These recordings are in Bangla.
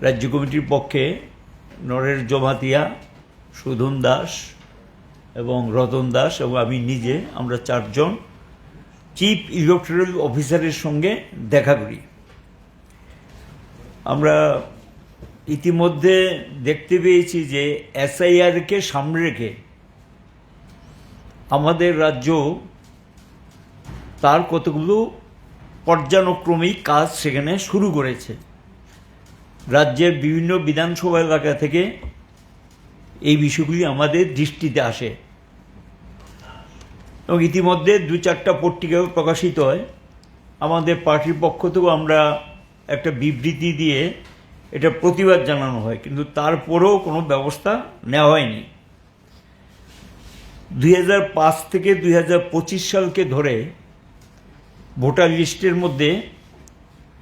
রাজ্য কমিটির পক্ষে নরের জমাতিয়া সুধন দাস এবং রতন দাস এবং আমি নিজে, আমরা চারজন চিফ ইলেকট্রাল অফিসারের সঙ্গে দেখা করি। আমরা ইতিমধ্যে দেখতে পেয়েছি যে এসআইআরকে সামনে রেখে আমাদের রাজ্য তার কতগুলো পর্যানুক্রমিক কাজ সেখানে শুরু করেছে। রাজ্যের বিভিন্ন বিধানসভা এলাকা থেকে এই বিষয়গুলি আমাদের দৃষ্টিতে আসে। এবং ইতিমধ্যে দু চারটা পত্রিকাও প্রকাশিত হয়। আমাদের পার্টির পক্ষ থেকেও আমরা একটা বিবৃতি দিয়ে এটা প্রতিবাদ জানানো হয়, কিন্তু তারপরেও কোনো ব্যবস্থা নেওয়া হয়নি। দুই হাজার পাঁচ থেকে দুই হাজার পঁচিশ সালকে ধরে ভোটার লিস্টের মধ্যে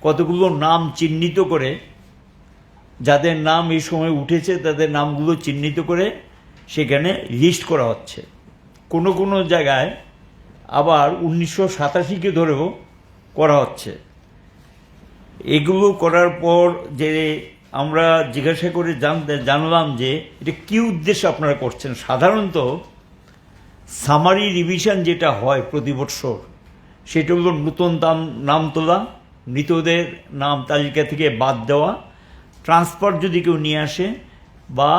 কতগুলো নাম চিহ্নিত করে যাদের নাম এই সময় উঠেছে, তাদের নামগুলো চিহ্নিত করে সেখানে লিস্ট করা হচ্ছে। কোনো কোনো জায়গায় আবার উনিশশো সাতাশিকে ধরেও করা হচ্ছে। এগুলো করার পর যে আমরা জিজ্ঞাসা করে জানতে জানলাম যে এটা কী উদ্দেশ্যে আপনারা করছেন। সাধারণত সামারি রিভিশন যেটা হয় প্রতি বৎসর সেটা হলো নতুন নাম তোলা, মৃতদের নাম তালিকা থেকে বাদ দেওয়া ট্রান্সফার যদি কেউ নিয়ে আসে বা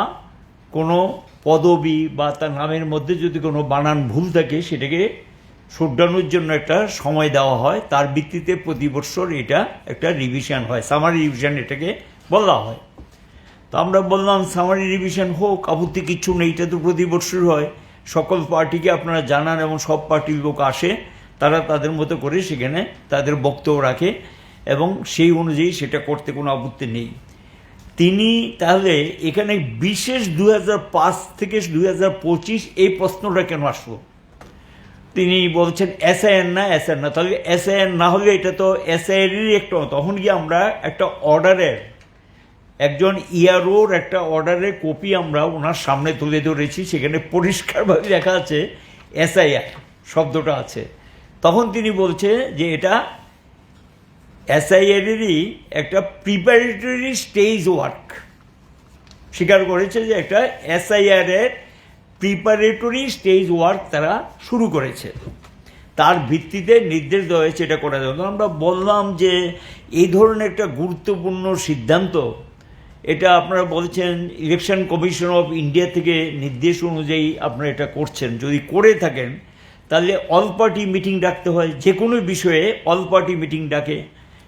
কোনো পদবি বা তার নামের মধ্যে যদি কোনো বানান ভুল থাকে, সেটাকে শুধরানোর জন্য একটা সময় দেওয়া হয়। তার ভিত্তিতে প্রতি বৎসর এটা একটা রিভিশন হয় সামারি রিভিশন এটাকে বলা হয়। তো আমরা বললাম সামারি রিভিশন হোক, আপত্তি কিচ্ছু নেই, এটা তো প্রতি বৎসর হয়। সকল পার্টিকে আপনারা জানান এবং সব পার্টির লোক আসে, তারা তাদের মতো করে সেখানে তাদের বক্তব্য রাখে এবং সেই অনুযায়ী সেটা করতে কোনো আপত্তি নেই। তিনি তাহলে এখানে বিশেষ দু হাজার পাঁচ থেকে দু হাজার পঁচিশ এই প্রশ্নটা কেন আসলো? তিনি বলছেন এসআইএন না এসআইএন না। তাহলে এসআইএন না হলে এটা তো এসআইএনেরই একটা তখন গিয়ে আমরা একটা অর্ডারের, একজন ইয়ারোর একটা অর্ডারের কপি আমরা ওনার সামনে তুলে ধরেছি, সেখানে পরিষ্কারভাবে লেখা আছে এসআইআর শব্দটা আছে। তখন তিনি বলছে যে এটা এসআইআরেরই একটা প্রিপারেটরি স্টেজ ওয়ার্ক স্বীকার করেছে যে একটা এসআইআর এর প্রিপারেটরি স্টেজ ওয়ার্ক তারা শুরু করেছে। তার ভিত্তিতে নির্দেশ দেওয়া হয়েছে এটা করা যাবে আমরা বললাম যে এই ধরনের একটা গুরুত্বপূর্ণ সিদ্ধান্ত, এটা আপনারা বলছেন ইলেকশন কমিশন অফ ইন্ডিয়া থেকে নির্দেশ অনুযায়ী আপনারা এটা করছেন। যদি করে থাকেন, তাহলে অল পার্টি মিটিং ডাকতে হয়। যে কোনো বিষয়ে অল পার্টি মিটিং ডাকে।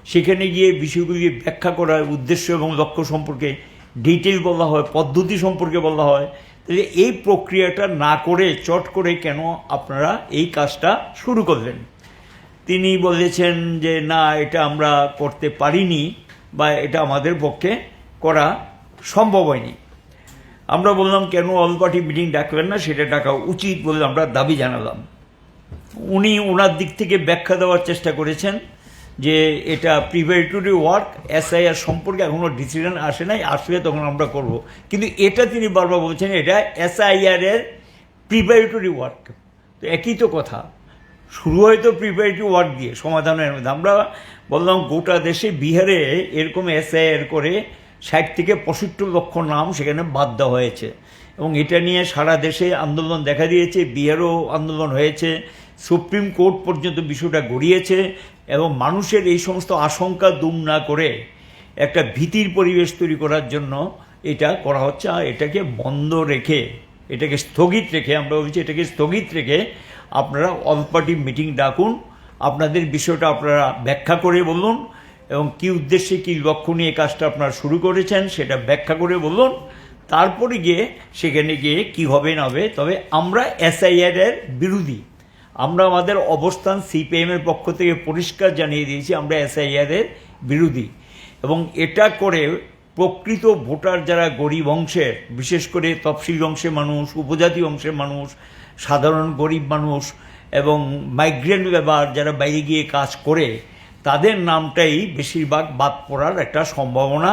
সেখানে গিয়ে বিষয়গুলি ব্যাখ্যা করার উদ্দেশ্য এবং লক্ষ্য সম্পর্কে ডিটেল বলা হয়, পদ্ধতি সম্পর্কে বলা হয়। তাহলে এই প্রক্রিয়াটা না করে, চট করে কেন আপনারা এই কাজটা শুরু করলেন? তিনি বলেছেন যে, না, এটা আমরা করতে পারিনি বা এটা আমাদের পক্ষে করা সম্ভব হয়নি। আমরা বললাম, কেন অল পার্টি মিটিং ডাকলেন না? সেটা ডাকা উচিত বলে আমরা দাবি জানালাম। উনি ওনার দিক থেকে ব্যাখ্যা দেওয়ার চেষ্টা করেছেন। যে এটা প্রিপারেটরি ওয়ার্ক এসআইআর সম্পর্কে এখনও ডিসিশন আসে নাই, আসলে তখন আমরা করব। কিন্তু এটা তিনি বারবার বলছেন, এটা এসআইআর এর প্রিপারেটরি ওয়ার্ক তো একই তো কথা। শুরু হয়তো প্রিপারেটরি ওয়ার্ক দিয়ে, সমাধানের মধ্যে। আমরা বললাম, গোটা দেশে বিহারে এরকম এসআইআর করে ষাট থেকে পঁয়ষট্টি লক্ষ নাম সেখানে বাদ দেওয়া হয়েছে। এবং এটা নিয়ে সারা দেশে আন্দোলন দেখা দিয়েছে, বিহারও আন্দোলন হয়েছে। সুপ্রিম কোর্ট পর্যন্ত বিষয়টা গড়িয়েছে। এবং মানুষের এই সমস্ত আশঙ্কা দুম না করে একটা ভীতির পরিবেশ তৈরি করার জন্য এটা করা হচ্ছে। এটাকে বন্ধ রেখে, এটাকে স্থগিত রেখে, আমরা বলছি এটাকে স্থগিত রেখে আপনারা অল পার্টি মিটিং ডাকুন। আপনাদের বিষয়টা আপনারা ব্যাখ্যা করে বলুন এবং কি উদ্দেশ্যে, কি লক্ষ্য নিয়ে কাজটা আপনারা শুরু করেছেন সেটা ব্যাখ্যা করে বলুন। তারপরে গিয়ে সেখানে গিয়ে কি হবে না হবে, তবে আমরা এসআইআর এর বিরোধী আমরা আমাদের অবস্থান সিপিএম এর পক্ষ থেকে পরিষ্কার জানিয়ে দিয়েছি, আমরা এসআইআর এর বিরোধী। এবং এটা করে প্রকৃত ভোটার যারা গরিব অংশের, বিশেষ করে তফসিল অংশের মানুষ, উপজাতি অংশের মানুষ, সাধারণ গরিব মানুষ এবং মাইগ্রেন্ট লেবার যারা বাইরে গিয়ে কাজ করে, তাদের নামটাই বেশিরভাগ বাদ পড়ার একটা সম্ভাবনা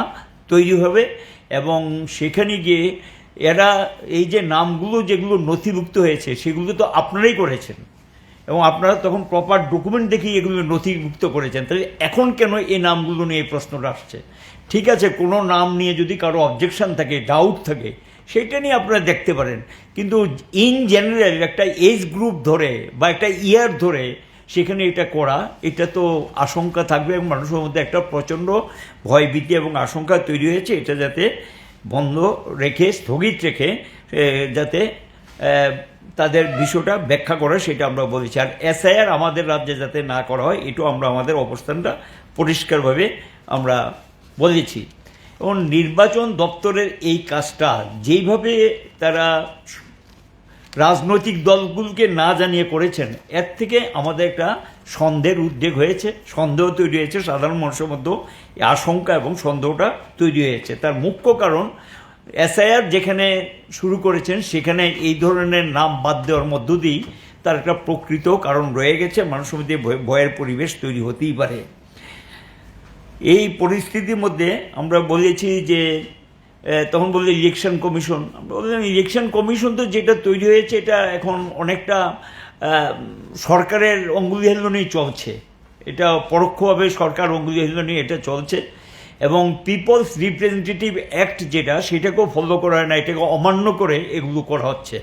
তৈরি হবে এবং সেখানে গিয়ে এরা এই যে নামগুলো যেগুলো নথিভুক্ত হয়েছে, সেগুলো তো আপনারাই করেছেন। এবং আপনারা তখন প্রপার ডকুমেন্ট দেখেই এগুলো নথিভুক্ত করেছেন। তাহলে এখন কেন এই নামগুলো নিয়ে এই প্রশ্নটা আসছে? ঠিক আছে, কোনো নাম নিয়ে যদি কারও অবজেকশন থাকে ডাউট থাকে, সেটা নিয়ে আপনারা দেখতে পারেন। কিন্তু ইন জেনারেল একটা এজ গ্রুপ ধরে বা একটা ইয়ার ধরে সেখানে এটা করা, এটা তো আশঙ্কা থাকবে এবং মানুষের মধ্যে একটা প্রচণ্ড ভয়ভীতি এবং আশঙ্কা তৈরি হয়েছে। এটা যাতে বন্ধ রেখে, স্থগিত রেখে যাতে তাদের বিষয়টা ব্যাখ্যা করে, সেটা আমরা বলেছি। আর এসআইআর আমাদের রাজ্যে যাতে না করা হয় এটাও আমরা আমাদের অবস্থানটা পরিষ্কারভাবে আমরা বলেছি এবং নির্বাচন দপ্তরের এই কাজটা, যেইভাবে তারা রাজনৈতিক দলগুলোকে না জানিয়ে করেছেন, এর থেকে আমাদের একটা সন্দেহের উদ্বেগ হয়েছে, সন্দেহ তৈরি হয়েছে, সাধারণ মানুষের মধ্যেও আশঙ্কা এবং সন্দেহটা তৈরি হয়েছে। তার মুখ্য কারণ এসআইআর যেখানে শুরু করেছেন, সেখানে এই ধরনের নাম বাদ দেওয়ার মধ্য দিয়েই তার একটা প্রকৃত কারণ রয়ে গেছে। মানুষের মধ্যে ভয়- ভয়ের পরিবেশ তৈরি হতেই পারে। এই পরিস্থিতির মধ্যে আমরা বলেছি যে তখন বললে ইলেকশন কমিশন আমরা বললাম ইলেকশন কমিশন তো যেটা তৈরি হয়েছে, এটা এখন অনেকটা সরকারের অঙ্গুলি হেলনই চলছে। এটা পরোক্ষভাবে সরকার অঙ্গুলি হেলনই এটা চলছে। এবং পিপলস রিপ্রেজেন্টেটিভ অ্যাক্ট যেটা, সেটাকেও ফলো করা হয় না, এটাকে অমান্য করে এগুলো করা হচ্ছে।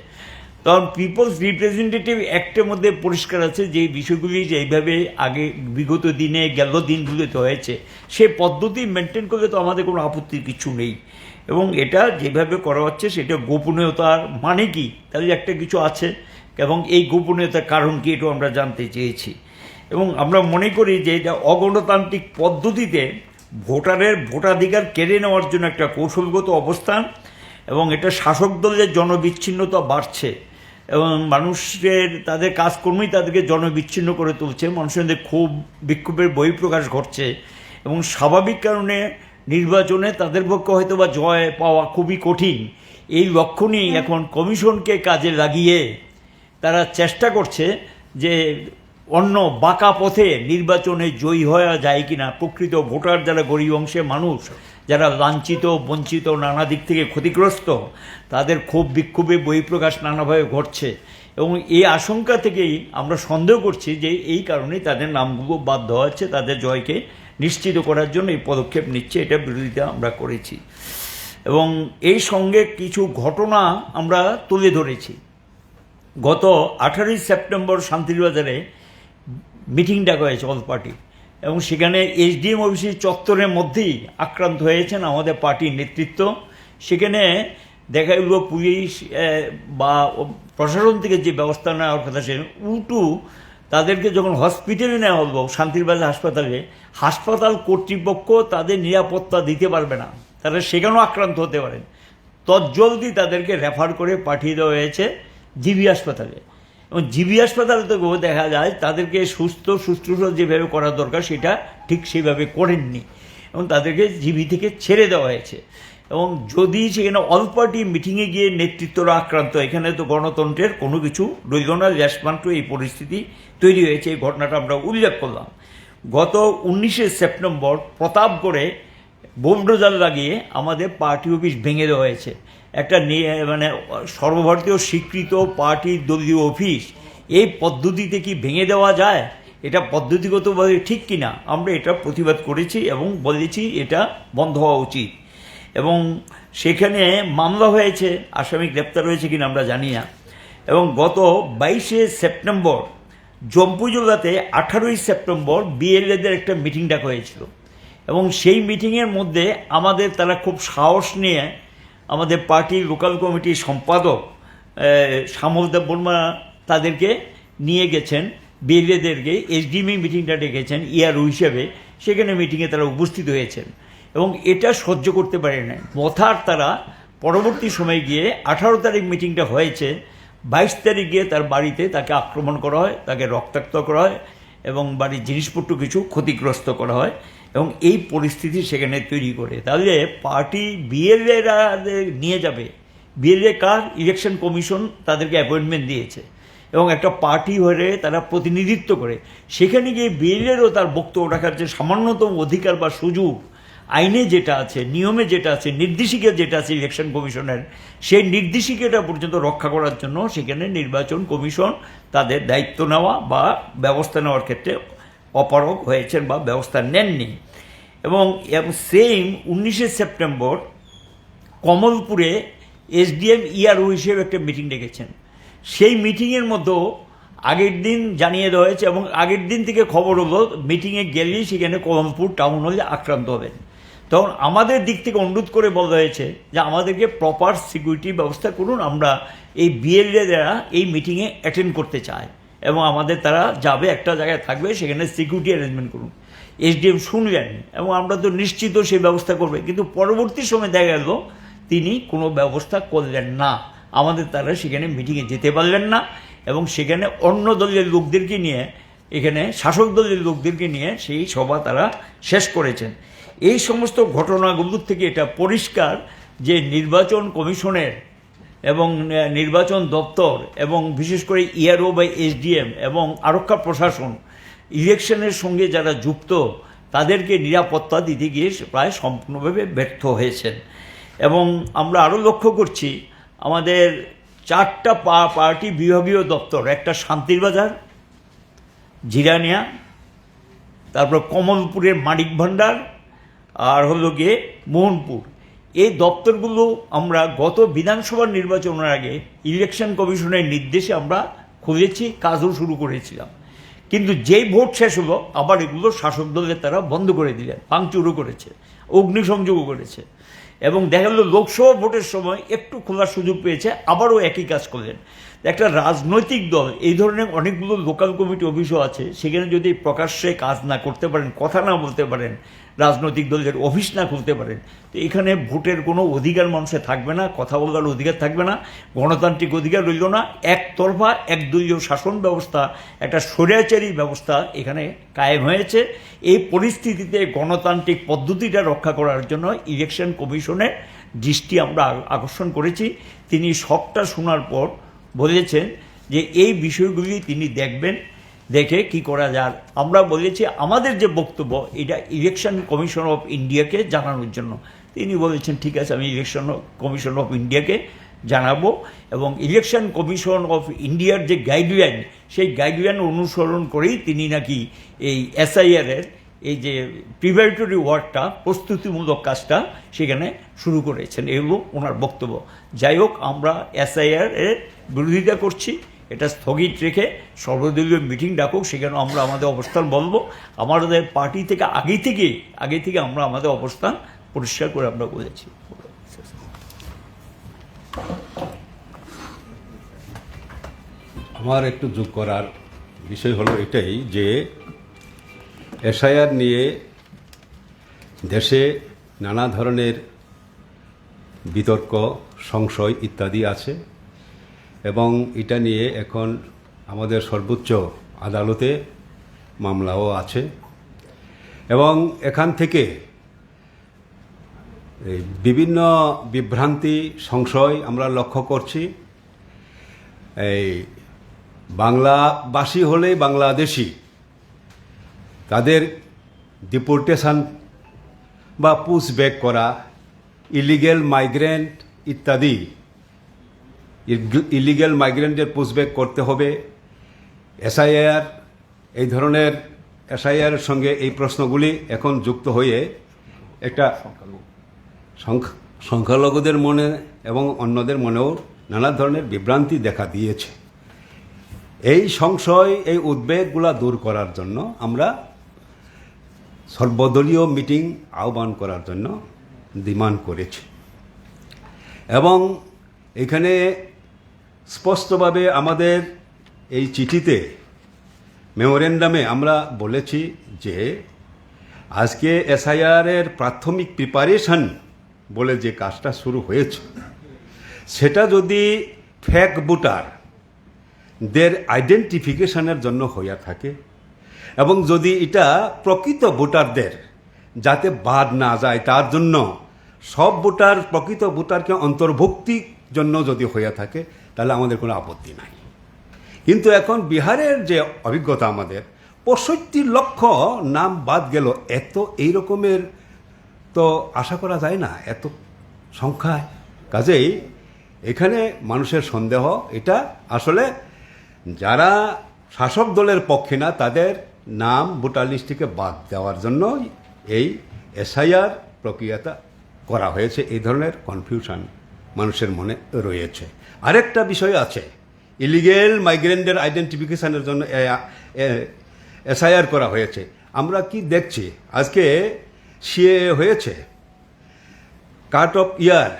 কারণ পিপলস রিপ্রেজেন্টেটিভ অ্যাক্টের মধ্যে পরিষ্কার আছে যে বিষয়গুলি যেইভাবে আগে বিগত দিনে, গেল দিনগুলিতে হয়েছে, সে পদ্ধতি মেনটেন করলে তো আমাদের কোনো আপত্তির কিছু নেই। এবং এটা যেভাবে করা হচ্ছে, সেটা গোপনীয়তার মানে কি তাহলে একটা কিছু আছে। এবং এই গোপনীয়তার কারণ কি, এটাও আমরা জানতে চেয়েছি। এবং আমরা মনে করি যে এটা অগণতান্ত্রিক পদ্ধতিতে ভোটারের ভোটাধিকার কেড়ে নেওয়ার জন্য একটা কৌশলগত অবস্থান এবং এটা শাসক দলের জনবিচ্ছিন্নতা বাড়ছে এবং মানুষের, তাদের কাজকর্মই তাদেরকে জনবিচ্ছিন্ন করে তুলছে। মানুষের মধ্যে ক্ষোভ, বিক্ষোভের বহিঃপ্রকাশ ঘটছে এবং স্বাভাবিক কারণে নির্বাচনে তাদের পক্ষে হয়তো বা জয় পাওয়া খুবই কঠিন। এই লক্ষ্য এখন কমিশনকে কাজে লাগিয়ে তারা চেষ্টা করছে যে অন্য বাঁকা পথে নির্বাচনে জয়ী হওয়া যায় কিনা? প্রকৃত ভোটার যারা গরিব অংশের মানুষ, যারা লাঞ্ছিত, বঞ্চিত, নানা দিক থেকে ক্ষতিগ্রস্ত, তাদের ক্ষোভ বিক্ষোভে বহিঃপ্রকাশ নানাভাবে ঘটছে। এবং এই আশঙ্কা থেকেই আমরা সন্দেহ করছি যে এই কারণেই তাদের নামগুলো বাদ দেওয়া হচ্ছে, তাদের জয়কে নিশ্চিত করার জন্য এই পদক্ষেপ নিচ্ছে, এটা বিরোধিতা আমরা করেছি। এবং এই সঙ্গে কিছু ঘটনা আমরা তুলে ধরেছি। গত আঠারোই সেপ্টেম্বর শান্তিরবাজারে মিটিং ডাকা হয়েছে অল পার্টি। এবং সেখানে এইচডিএম অফিসের চত্বরের মধ্যেই আক্রান্ত হয়েছেন আমাদের পার্টির নেতৃত্ব। সেখানে দেখা গেল পুলিশ বা প্রশাসন থেকে যে ব্যবস্থা নেওয়ার কথা সে উল্টু তাদেরকে যখন হসপিটালে নেওয়া হলো, শান্তিরবাজার হাসপাতালে, হাসপাতাল কর্তৃপক্ষ তাদের নিরাপত্তা দিতে পারবে না। তারা সেখানেও আক্রান্ত হতে পারেন। তৎজলদি তাদেরকে রেফার করে পাঠিয়ে দেওয়া হয়েছে জিবি হাসপাতালে। এবং জিবি হাসপাতালে তো দেখা যায়, তাদেরকে সুস্থ, শুশ্রূষা যেভাবে করা দরকার, সেটা ঠিক সেভাবে করেননি। এবং তাদেরকে জিবি থেকে ছেড়ে দেওয়া হয়েছে। এবং যদি সেখানে অল পার্টি মিটিংয়ে গিয়ে নেতৃত্বরা আক্রান্ত, এখানে তো গণতন্ত্রের কোনো কিছু রইল না এই পরিস্থিতি তৈরি হয়েছে, এই ঘটনাটা আমরা উল্লেখ করলাম। গত উনিশে সেপ্টেম্বর প্রতাপগড়ে বোমডোজার লাগিয়ে আমাদের পার্টি অফিস ভেঙে দেওয়া হয়েছে। একটা মানে সর্বভারতীয় স্বীকৃত পার্টি দলীয় অফিস, এই পদ্ধতিতে কি ভেঙে দেওয়া যায়? এটা পদ্ধতিগতভাবে ঠিক কি না আমরা এটা প্রতিবাদ করেছি এবং বলেছি এটা বন্ধ হওয়া উচিত। এবং সেখানে মামলা হয়েছে, আসামি গ্রেপ্তার হয়েছে কিনা আমরা জানি না। এবং গত বাইশে সেপ্টেম্বর, জম্পু জেলাতে আঠারোই সেপ্টেম্বর বিএলএদের একটা মিটিং ডাকা হয়েছিল। এবং সেই মিটিংয়ের মধ্যে আমাদের তারা খুব সাহস নিয়ে আমাদের পার্টির লোকাল কমিটির সম্পাদক শ্যামল দেব বর্মা তাদেরকে নিয়ে গেছেন, বিএলএদেরকে, এসডিএমই মিটিংটা ডেকেছেন, ইয়ারও হিসেবে। সেখানে মিটিংয়ে তারা উপস্থিত হয়েছেন। এবং এটা সহ্য করতে পারে না মথার তারা পরবর্তী সময় গিয়ে আঠারো তারিখ মিটিংটা হয়েছে। বাইশ তারিখ গিয়ে তার বাড়িতে তাকে আক্রমণ করা হয়, তাকে রক্তাক্ত করা হয় এবং বাড়ির জিনিসপত্র কিছু ক্ষতিগ্রস্ত করা হয়। এবং এই পরিস্থিতি সেখানে তৈরি করে। তাহলে পার্টি বিএলএরা নিয়ে যাবে। বিএলএ কার? ইলেকশন কমিশন তাদেরকে অ্যাপয়েন্টমেন্ট দিয়েছে। এবং একটা পার্টি হয়ে তারা প্রতিনিধিত্ব করে। সেখানে গিয়ে বিএলএরও তার বক্তব্য রাখার যে সামান্যতম অধিকার বা সুযোগ, আইনে যেটা আছে, নিয়মে যেটা আছে, নির্দেশিকা যেটা আছে ইলেকশন কমিশনের, সেই নির্দেশিকাটা পর্যন্ত রক্ষা করার জন্য সেখানে নির্বাচন কমিশন তাদের দায়িত্ব নেওয়া বা ব্যবস্থা নেওয়ার ক্ষেত্রে অপারগ হয়েছেন বা ব্যবস্থা নেননি। এবং সেম উনিশে সেপ্টেম্বর কমলপুরে এসডিএম ইআরও হিসেবে একটা মিটিং ডেকেছেন। সেই মিটিংয়ের মধ্যেও আগের দিন জানিয়ে দেওয়া হয়েছে এবং আগের দিন থেকে খবর হলো মিটিংয়ে গেলেই সেখানে কমলপুর টাউন হলে আক্রান্ত হবেন। তখন আমাদের দিক থেকে অনুরোধ করে বলা হয়েছে যে আমাদেরকে প্রপার সিকিউরিটি ব্যবস্থা করুন, আমরা এই বিএলএরা এই মিটিংয়ে অ্যাটেন্ড করতে চায় এবং আমাদের তারা যাবে, একটা জায়গায় থাকবে, সেখানে সিকিউরিটি অ্যারেঞ্জমেন্ট করুন। এসডিএম শুনলেন এবং আমরা তো নিশ্চিত সেই ব্যবস্থা করবে। কিন্তু পরবর্তী সময় দেখা গেল, তিনি কোনো ব্যবস্থা করলেন না। আমাদের তারা সেখানে মিটিংয়ে যেতে পারলেন না এবং সেখানে অন্য দলের লোকদেরকে নিয়ে, এখানে শাসক দলের লোকদেরকে নিয়ে সেই সভা তারা শেষ করেছেন। এই সমস্ত ঘটনাগুলোর থেকে এটা পরিষ্কার যে নির্বাচন কমিশনের এবং নির্বাচন দপ্তর এবং বিশেষ করে ইআরও বা এসডিএম এবং আরক্ষা প্রশাসন ইলেকশনের সঙ্গে যারা যুক্ত, তাদেরকে নিরাপত্তা দিতে গিয়ে প্রায় সম্পূর্ণভাবে ব্যর্থ হয়েছেন। এবং আমরা আরও লক্ষ্য করছি, আমাদের চারটা পা, পার্টি বিভাগীয় দপ্তর, একটা শান্তির বাজার, জিরানিয়া, তারপর কমলপুরের মানিক ভাণ্ডার আর হলো গিয়ে মোহনপুর। এই দপ্তরগুলো আমরা গত বিধানসভা নির্বাচনের আগে ইলেকশন কমিশনের নির্দেশে আমরা খুলেছি, কাজও শুরু করেছিলাম। কিন্তু যেই ভোট শেষ হলো, আবার এগুলো শাসক দলের তারা বন্ধ করে দিলেন, ভাঙচুরও করেছে, অগ্নিসংযোগও করেছে। এবং দেখা গেল লোকসভা ভোটের সময় একটু খোলার সুযোগ পেয়েছে, আবারও একই কাজ করলেন। একটা রাজনৈতিক দল, এই ধরনের অনেকগুলো লোকাল কমিটি অফিসও আছে, সেখানে যদি প্রকাশ্যে কাজ না করতে পারেন, কথা না বলতে পারেন রাজনৈতিক দলের অফিস না খুলতে পারেন তো এখানে ভোটের কোনো অধিকার মানুষের থাকবে না, কথা বলার অধিকার থাকবে না, গণতান্ত্রিক অধিকার রইল না, একতরফা, একদলীয় শাসন ব্যবস্থা, একটা স্বৈরাচারী ব্যবস্থা এখানে কায়েম হয়েছে। এই পরিস্থিতিতে গণতান্ত্রিক পদ্ধতিটা রক্ষা করার জন্য ইলেকশন কমিশনের দৃষ্টি আমরা আকর্ষণ করেছি। তিনি সবটা শোনার পর বলেছেন যে এই বিষয়গুলি তিনি দেখবেন দেখে কি করা যায়। আমরা বলেছি, আমাদের যে বক্তব্য, এটা ইলেকশন কমিশন অফ ইন্ডিয়াকে জানানোর জন্য। তিনি বলেছেন, ঠিক আছে, আমি ইলেকশন কমিশন অফ ইন্ডিয়াকে জানাব এবং ইলেকশন কমিশন অফ ইন্ডিয়ার যে গাইডলাইন সেই গাইডলাইন অনুসরণ করেই তিনি নাকি এই এসআইআরের এই যে প্রিপারেটরি ওয়ার্কটা প্রস্তুতিমূলক কাজটা সেখানে শুরু করেছেন। এগুলো ওনার বক্তব্য। যাই হোক, আমরা এসআইআর এর বিরোধিতা করছি। এটা স্থগিত রেখে সর্বদলীয় মিটিং ডাকুক সেখানে আমরা আমাদের অবস্থান বলব। আমাদের পার্টি থেকে আগে থেকে আগে থেকে আমরা আমাদের অবস্থান পরিষ্কার করে আমরা বলেছি। আমার একটু যোগ করার বিষয় হলো এটাই যে এসআইআর নিয়ে দেশে নানা ধরনের বিতর্ক, সংশয় ইত্যাদি আছে। এবং এটা নিয়ে এখন আমাদের সর্বোচ্চ আদালতে মামলাও আছে। এবং এখান থেকে বিভিন্ন বিভ্রান্তি, সংশয় আমরা লক্ষ্য করছি। এই বাংলাবাসী হলেই বাংলাদেশি, তাদের ডিপোর্টেশন বা পুশ ব্যাক করা, ইলিগেল মাইগ্রেন্ট ইত্যাদি ইলিগেল মাইগ্রেন্টের পুশব্যাক করতে হবে। এসআইআর এই ধরনের এসআইআর সঙ্গে এই প্রশ্নগুলি এখন যুক্ত হয়ে একটা সংখ্যা- সংখ্যালঘুদের মনে এবং অন্যদের মনেও নানা ধরনের বিভ্রান্তি দেখা দিয়েছে। এই সংশয়, এই উদ্বেগগুলা দূর করার জন্য আমরা সর্বদলীয় মিটিং আহ্বান করার জন্য ডিমান্ড করেছি। এবং এখানে স্পষ্টভাবে আমাদের এই চিঠিতে, মেমোরেন্ডামে আমরা বলেছি যে, আজকে এসআইআরের প্রাথমিক প্রিপারেশন বলে যে কাজটা শুরু হয়েছে, সেটা যদি ফ্যাক ভোটার দের আইডেন্টিফিকেশনের জন্য হইয়া থাকে এবং যদি এটা প্রকৃত ভোটারদের যাতে বাদ না যায়, তার জন্য সব ভোটার প্রকৃত ভোটারকে অন্তর্ভুক্তির জন্য যদি হইয়া থাকে তাহলে আমাদের কোনো আপত্তি নাই। কিন্তু এখন বিহারের যে অভিজ্ঞতা আমাদের, পঁয়ষট্টি লক্ষ নাম বাদ গেল, এত এই রকমের তো আশা করা যায় না, এত সংখ্যায়। কাজেই এখানে মানুষের সন্দেহ, এটা আসলে যারা শাসক দলের পক্ষে না, তাদের নাম ভোটার লিস্ট থেকে বাদ দেওয়ার জন্য এই এসআইআর প্রক্রিয়াটা করা হয়েছে। এই ধরনের কনফিউশন মানুষের মনে রয়েছে। আরেকটা বিষয় আছে। ইলিগেল মাইগ্রেন্টের আইডেন্টিফিকেশনের জন্য এসআইআর করা হয়েছে। আমরা কি দেখছি? আজকে সিএ হয়েছে। Cut off year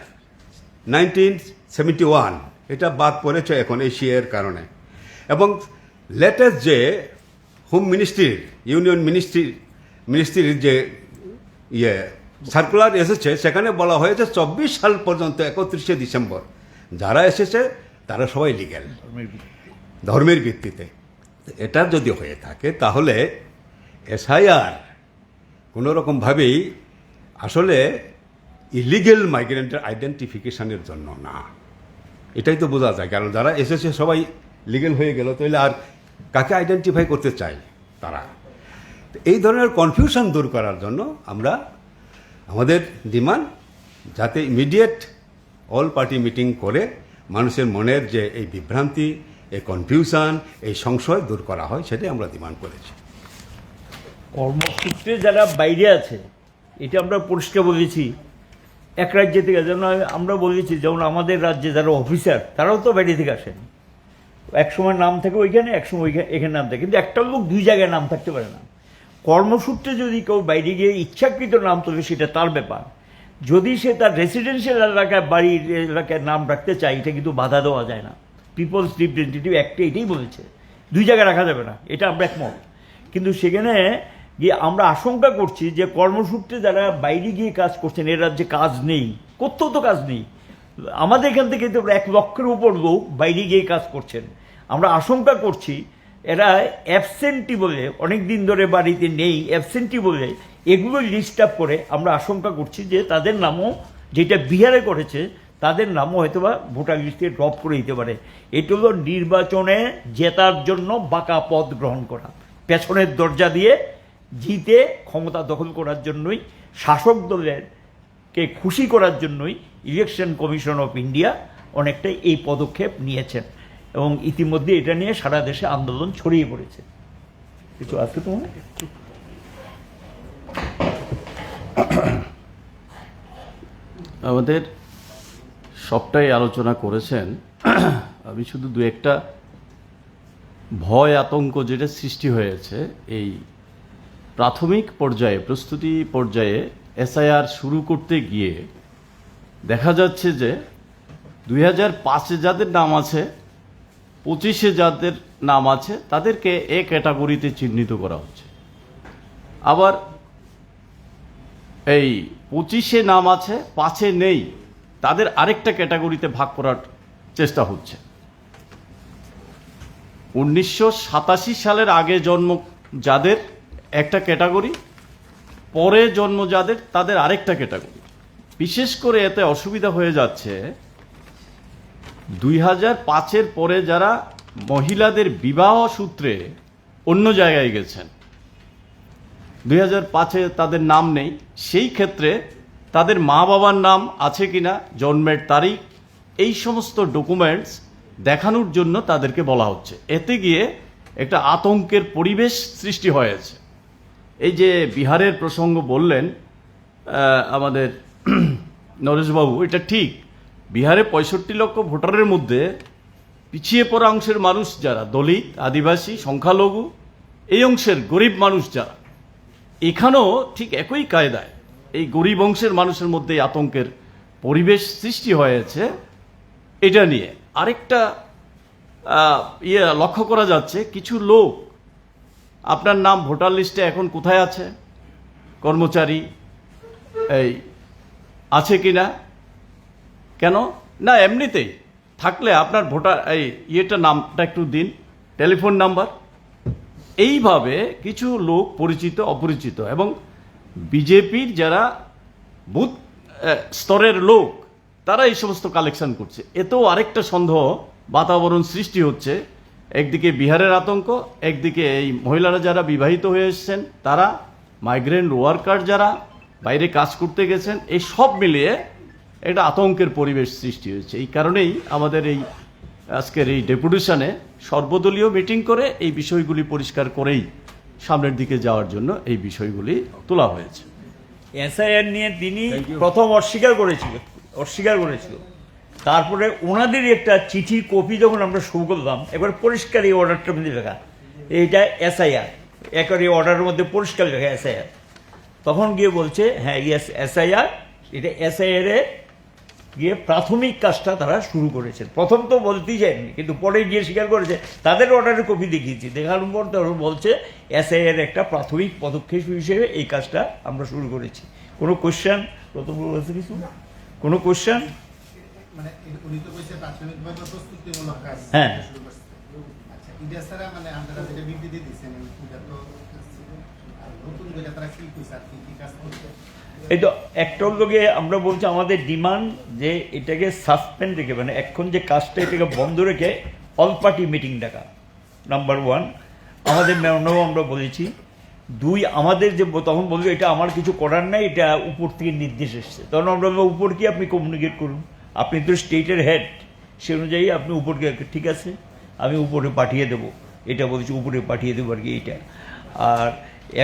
nineteen seventy one এটা বাদ পড়েছে এখন এই সিএর কারণে। এবং লেটেস্ট যে হোম মিনিস্ট্রির ইউনিয়ন মিনিস্ট্রি মিনিস্ট্রির যে ইয়ে সার্কুলার এসেছে, সেখানে বলা হয়েছে চব্বিশ সাল পর্যন্ত একত্রিশে ডিসেম্বর। যারা এসেছে, তারা সবাই লিগ্যাল ধর্মের ভিত্তিতে। এটা যদি হয়ে থাকে, তাহলে এসআইআর কোনো রকমভাবেই আসলে ইলিগেল মাইগ্রেন্টের আইডেন্টিফিকেশানের জন্য না। এটাই তো বোঝা যায়, কারণ যারা এসেছে, সবাই লিগেল হয়ে গেল, তাহলে আর কাকে আইডেন্টিফাই করতে চাই তারা? এই ধরনের কনফিউশন দূর করার জন্য আমরা আমাদের ডিমান্ড যাতে ইমিডিয়েট অল পার্টি মিটিং করে মানুষের মনের যে এই বিভ্রান্তি, এই কনফিউশন এই সংশয় দূর করা হয়, সেটাই আমরা ডিমান্ড করেছি। কর্মসূত্রে যারা বাইরে আছে, এটা আমরা পরিষ্কার বলেছি। এক রাজ্য থেকে, যেমন আমরা বলেছি, যেমন আমাদের রাজ্যে যারা অফিসার তারাও তো বাইরে থেকে আসেন। এক সময় নাম থাকে ওইখানে, এক সময় ওইখানে এখানে নাম থাকে। কিন্তু একটা লোক দুই জায়গায় নাম থাকতে পারে না। কর্মসূত্রে যদি কেউ বাইরে গিয়ে ইচ্ছাকৃত নাম তোলে, সেটা তার ব্যাপার। যদি সে তার রেসিডেন্সিয়াল এলাকায় বাড়ির এলাকায় নাম রাখতে চায়, এটা কিন্তু বাধা দেওয়া যায় না। পিপলস রিপ্রেজেন্টেটিভ একটা এটাই বলেছে। দুই জায়গায় রাখা যাবে না, এটা আমরা একমত। কিন্তু সেখানে গিয়ে আমরা আশঙ্কা করছি যে কর্মসূত্রে যারা বাইরে গিয়ে কাজ করছেন, এর রাজ্যে কাজ নেই, কোথাও তো কাজ নেই। আমাদের এখান থেকে তো এক লক্ষের উপর লোক বাইরে গিয়ে কাজ করছেন। আমরা আশঙ্কা করছি, এরা অ্যাবসেন্টি বলে অনেক দিন ধরে বাড়িতে নেই অ্যাবসেন্টি বলে এগুলো লিস্ট আপ করে আমরা আশঙ্কা করছি যে তাদের নামও যেটা বিহারে করেছে, তাদের নামও হয়তো বা ভোটার লিস্টে ড্রপ করে দিতে পারে। এটা হলো নির্বাচনে জেতার জন্য বাঁকা পথ গ্রহণ করা। পেছনের দরজা দিয়ে জিতে ক্ষমতা দখল করার জন্যই, শাসক দলের কে খুশি করার জন্যই ইলেকশন কমিশন অফ ইন্ডিয়া অনেকটাই এই পদক্ষেপ নিয়েছেন এবং ইতিমধ্যে এটা নিয়ে সারা দেশে আন্দোলন ছড়িয়ে পড়েছে। কিছু আছে তোমার? আমাদের সবটাই আলোচনা করেছেন। আমি শুধু দু একটা ভয় আতঙ্ক যেটা সৃষ্টি হয়েছে, এই প্রাথমিক পর্যায়ে, প্রস্তুতি পর্যায়ে এসআইআর শুরু করতে গিয়ে দেখা যাচ্ছে যে দুই হাজার পাঁচে যাদের নাম আছে, পঁচিশে যাদের নাম আছে, তাদেরকে এ ক্যাটাগরিতে চিহ্নিত করা হচ্ছে। আবার এই পঁচিশে নাম আছে, পাঁচে নেই। তাদের আরেকটা ক্যাটাগরিতে ভাগ করার চেষ্টা হচ্ছে। উনিশশো সাতাশি সালের আগে জন্ম যাদের একটা ক্যাটাগরি, পরে জন্ম যাদের, তাদের আরেকটা ক্যাটাগরি। বিশেষ করে এতে অসুবিধা হয়ে যাচ্ছে, দুই হাজার পাঁচের পরে যারা মহিলাদের বিবাহ সূত্রে অন্য জায়গায় গেছেন দুই হাজার পাঁচে তাদের নাম নেই। সেই ক্ষেত্রে তাদের মা বাবার নাম আছে কিনা, জন্মের তারিখ, এই সমস্ত ডকুমেন্টস দেখানোর জন্য তাদেরকে বলা হচ্ছে। এতে গিয়ে একটা আতঙ্কের পরিবেশ সৃষ্টি হয়েছে। এই যে বিহারের প্রসঙ্গ বললেন আমাদের নরেশবাবু, এটা ঠিক। বিহারে পঁয়ষট্টি লক্ষ ভোটারের মধ্যে পিছিয়ে পড়া অংশের মানুষ যারা, দলিত, আদিবাসী, সংখ্যালঘু, এই অংশের গরিব মানুষ যারা এখানেও ঠিক একই কায়দায় এই গরিব অংশের মানুষের মধ্যে আতঙ্কের পরিবেশ সৃষ্টি হয়েছে, এটা নিয়ে। আরেকটা ইয়ে লক্ষ্য করা যাচ্ছে, কিছু লোক, আপনার নাম ভোটার লিস্টে এখন কোথায় আছে? কর্মচারী, এই, আছে কি না কেন? না, এমনিতেই। থাকলে আপনার ভোটার, এই, ইয়েটা নামটা একটু দিন, টেলিফোন নাম্বার। এইভাবে কিছু লোক পরিচিত, অপরিচিত এবং বিজেপির যারা বুথ স্তরের লোক, তারা এই সমস্ত কালেকশন করছে। এতেও আরেকটা সন্দেহ বাতাবরণ সৃষ্টি হচ্ছে। একদিকে বিহারের আতঙ্ক, একদিকে এই মহিলারা যারা বিবাহিত হয়ে এসেছেন, তারা মাইগ্রেন্ট ওয়ার্কার যারা বাইরে কাজ করতে গেছেন, এই সব মিলিয়ে একটা আতঙ্কের পরিবেশ সৃষ্টি হয়েছে। এই কারণেই আমাদের এই আজকের এই ডেপুটেশনে সর্বদলীয় মিটিং করে এই বিষয়গুলি পরিষ্কার করেই সামনের দিকে যাওয়ার জন্য এই বিষয়গুলি তোলা হয়েছে। এসআইআর নিয়ে তিনি প্রথম অস্বীকার করেছিল অস্বীকার করেছিল। তারপরে ওনাদের একটা চিঠির কপি যখন আমরা শুরু করলাম এবার পরিষ্কার এই অর্ডারটার মধ্যে লেখা। এইটা এসআইআর একবার এই অর্ডারের মধ্যে পরিষ্কার লেখা এসআইআর। তখন গিয়ে বলছে হ্যাঁ ইয়েস এসআইআর এটা এসআইআর এর গিয়ে প্রাথমিক কাজটা তারা শুরু করেছে প্রথম তো বলতেই যায়নি কিন্তু পরে গিয়ে স্বীকার করেছে। তাদের অর্ডারের কপি দেখিয়েছি। দেখার পর তারা বলছে এসআইআর একটা প্রাথমিক পদক্ষেপ হিসেবে এই কাজটা আমরা শুরু করেছি। কোনো কোশ্চেন প্রথম বলছে কিছু? কোনো কোশ্চেন মানে কাজ হ্যাঁ। আচ্ছা, মানে এই তো একটার লোকে আমরা বলছি আমাদের ডিমান্ড যে এটাকে সাসপেন্ড রেখে মানে এখন যে কাজটা এটাকে বন্ধ রেখে অল পার্টি মিটিং ডাকা। নাম্বার ওয়ান আমাদের ম্যামরাও আমরা বলেছি। দুই, আমাদের যে তখন বলল, এটা আমার কিছু করার নাই, এটা উপর থেকে নির্দেশ এসছে। তখন আমরা উপর কি আপনি কমিউনিকেট করুন? আপনি তো স্টেটের হেড সে অনুযায়ী আপনি উপরকে, ঠিক আছে, আমি উপরে পাঠিয়ে দেবো। এটা বলছি, উপরে পাঠিয়ে দেবো আর কি এটা আর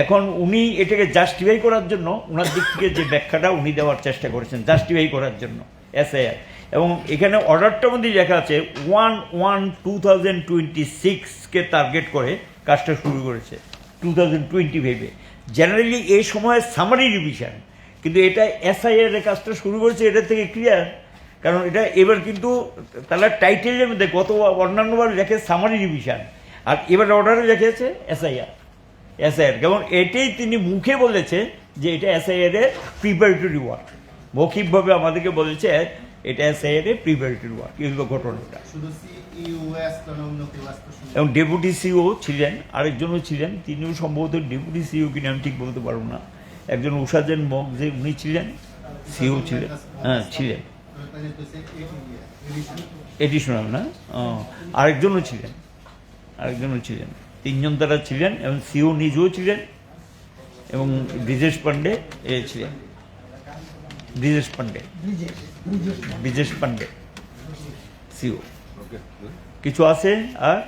এখন উনি এটাকে জাস্টিফাই করার জন্য ওনার দিক থেকে যে ব্যাখ্যাটা উনি দেওয়ার চেষ্টা করেছেন জাস্টিফাই করার জন্য এসআইআর এবং এখানে অর্ডারটার মধ্যে লেখা আছে one one two thousand twenty সিক্সকে target করে কাজটা শুরু করেছে টু থাউজেন্ড টোয়েন্টি ফাইভে জেনারেলি এই সময় সামারি রিভিশন কিন্তু এটা এসআইআর এর কাজটা শুরু করেছে, এটা থেকে ক্লিয়ার কারণ এটা এবার কিন্তু তারা টাইটেলের মধ্যে গত অন্যান্যবার লেখে সামারি রিভিশন আর এবার অর্ডারে লেখেছে এসআইআর এসআইআর যেমন এটাই তিনি মুখে বলেছে যে এটা এর প্রিপারেটরি ওয়ার্ক মৌখিকভাবে আমাদেরকে বলেছে এটা এসআইআর এর প্রিপারেটরি ওয়ার্ক এই হলো ঘটনাটা। শুনে এবং ডেপুটি সিও ছিলেন আরেকজনও ছিলেন তিনিও সম্ভবত ডেপুটি সিও কিনা আমি ঠিক বলতে পারব না। একজন উষাজেন মগ যে উনি ছিলেন সিও ছিলেন হ্যাঁ ছিলেন। এডিশনাল না? আরেকজনও ছিলেন আরেকজনও ছিলেন। তিনজন তারা ছিলেন এবং সিও নিজেও ছিলেন এবং ব্রিজেশ পান্ডে এ ছিলেন। ব্রিজেশ পান্ডে ব্রিজেশ পান্ডে সিও। কিছু আছে আর?